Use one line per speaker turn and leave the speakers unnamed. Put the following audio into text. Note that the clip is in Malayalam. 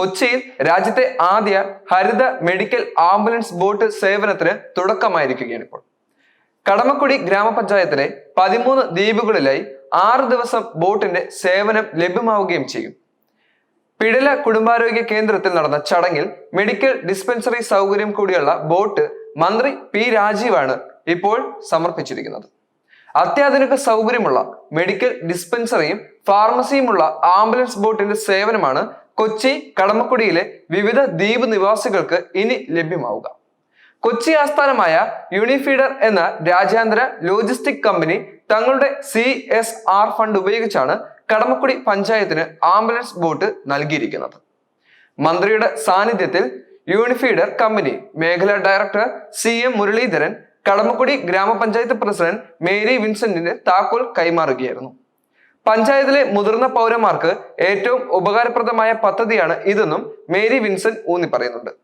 കൊച്ചിയിൽ രാജ്യത്തെ ആദ്യ ഹരിത മെഡിക്കൽ ആംബുലൻസ് ബോട്ട് സേവനത്തിന് തുടക്കമായിരിക്കുകയാണ് ഇപ്പോൾ കടമക്കുടി ഗ്രാമപഞ്ചായത്തിലെ പതിമൂന്ന് ദ്വീപുകളിലായി ആറ് ദിവസം ബോട്ടിന്റെ സേവനം ലഭ്യമാവുകയും ചെയ്യും. പിടല കുടുംബാരോഗ്യ കേന്ദ്രത്തിൽ നടന്ന ചടങ്ങിൽ മെഡിക്കൽ ഡിസ്പെൻസറി സൗകര്യം കൂടിയുള്ള ബോട്ട് മന്ത്രി പി രാജീവാണ് ഇപ്പോൾ സമർപ്പിച്ചിരിക്കുന്നത്. അത്യാധുനിക സൗകര്യമുള്ള മെഡിക്കൽ ഡിസ്പെൻസറിയും ഫാർമസിയുമുള്ള ആംബുലൻസ് ബോട്ടിന്റെ സേവനമാണ് കൊച്ചി കടമക്കുടിയിലെ വിവിധ ദ്വീപ് നിവാസികൾക്ക് ഇനി ലഭ്യമാവുക. കൊച്ചി ആസ്ഥാനമായ യൂണിഫീഡർ എന്ന രാജ്യാന്തര ലോജിസ്റ്റിക് കമ്പനി തങ്ങളുടെ സി എസ് ആർ ഫണ്ട് ഉപയോഗിച്ചാണ് കടമക്കുടി പഞ്ചായത്തിന് ആംബുലൻസ് ബോട്ട് നൽകിയിരിക്കുന്നത്. മന്ത്രിയുടെ സാന്നിധ്യത്തിൽ യൂണിഫീഡർ കമ്പനി മേഖലാ director C M Muraleedharan Kadamakkudy ഗ്രാമപഞ്ചായത്ത് പ്രസിഡന്റ് മേരി വിൻസെന്റിന് താക്കോൽ കൈമാറുകയായിരുന്നു. പഞ്ചായത്തിലെ മുതിർന്ന പൗരന്മാർക്ക് ഏറ്റവും ഉപകാരപ്രദമായ പദ്ധതിയാണ് ഇതെന്നും മേരി വിൻസെന്റ് ഊന്നി പറയുന്നുണ്ട്.